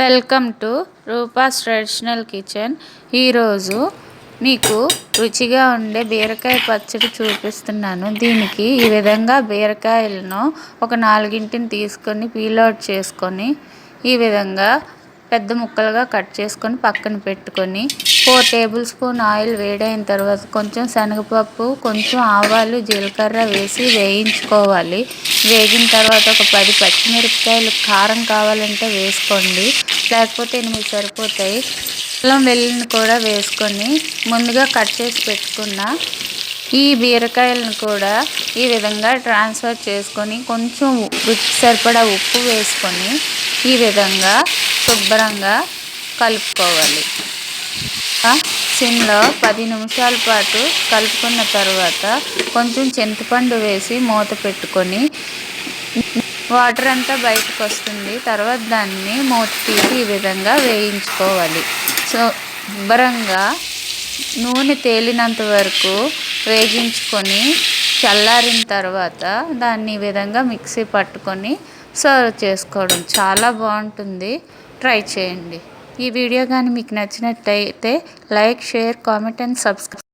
Welcome to Rupa's traditional kitchen. ఈరోజు మీకు రుచిగా ఉండే బీరకాయ పచ్చడి చూపిస్తున్నాను. దీనికి ఈ విధంగా బీరకాయలను ఒక నాలుగింటిని తీసుకొని పీల్ చేసుకొని ఈ విధంగా పెద్ద ముక్కలుగా కట్ చేసుకొని పక్కన పెట్టుకొని ఫోర్ టేబుల్ స్పూన్ ఆయిల్ వేడైన తర్వాత కొంచెం శనగపప్పు కొంచెం ఆవాలు జీలకర్ర వేసి వేయించుకోవాలి. వేగిన తర్వాత ఒక పది పచ్చిమిరపకాయలు కారం కావాలంటే వేసుకోండి. లేకపోతే ఎనిమిది సరిపోతాయి. అల్లం వెల్లుల్ని కూడా వేసుకొని ముందుగా కట్ చేసి పెట్టుకున్న ఈ బీరకాయలను కూడా ఈ విధంగా ట్రాన్స్ఫర్ చేసుకొని కొంచెం రుచి సరిపడా ఉప్పు వేసుకొని ఈ విధంగా శుభ్రంగా కలుపుకోవాలి. సిమ్లో పది నిమిషాల పాటు కలుపుకున్న తర్వాత కొంచెం చింతపండు వేసి మూత పెట్టుకొని వాటర్ అంతా బయటకు వస్తుంది. తర్వాత దాన్ని మూత తీసి ఈ విధంగా వేయించుకోవాలి. సో శుభ్రంగా నూనె తేలినంత వరకు వేగించుకొని చల్లారిన తర్వాత దాన్ని ఈ విధంగా మిక్సీ పట్టుకొని సర్వ్ చేసుకోవడం చాలా బాగుంటుంది. ట్రై చేయండి. ఈ వీడియో కానీ మీకు నచ్చినట్లయితే like share comment and subscribe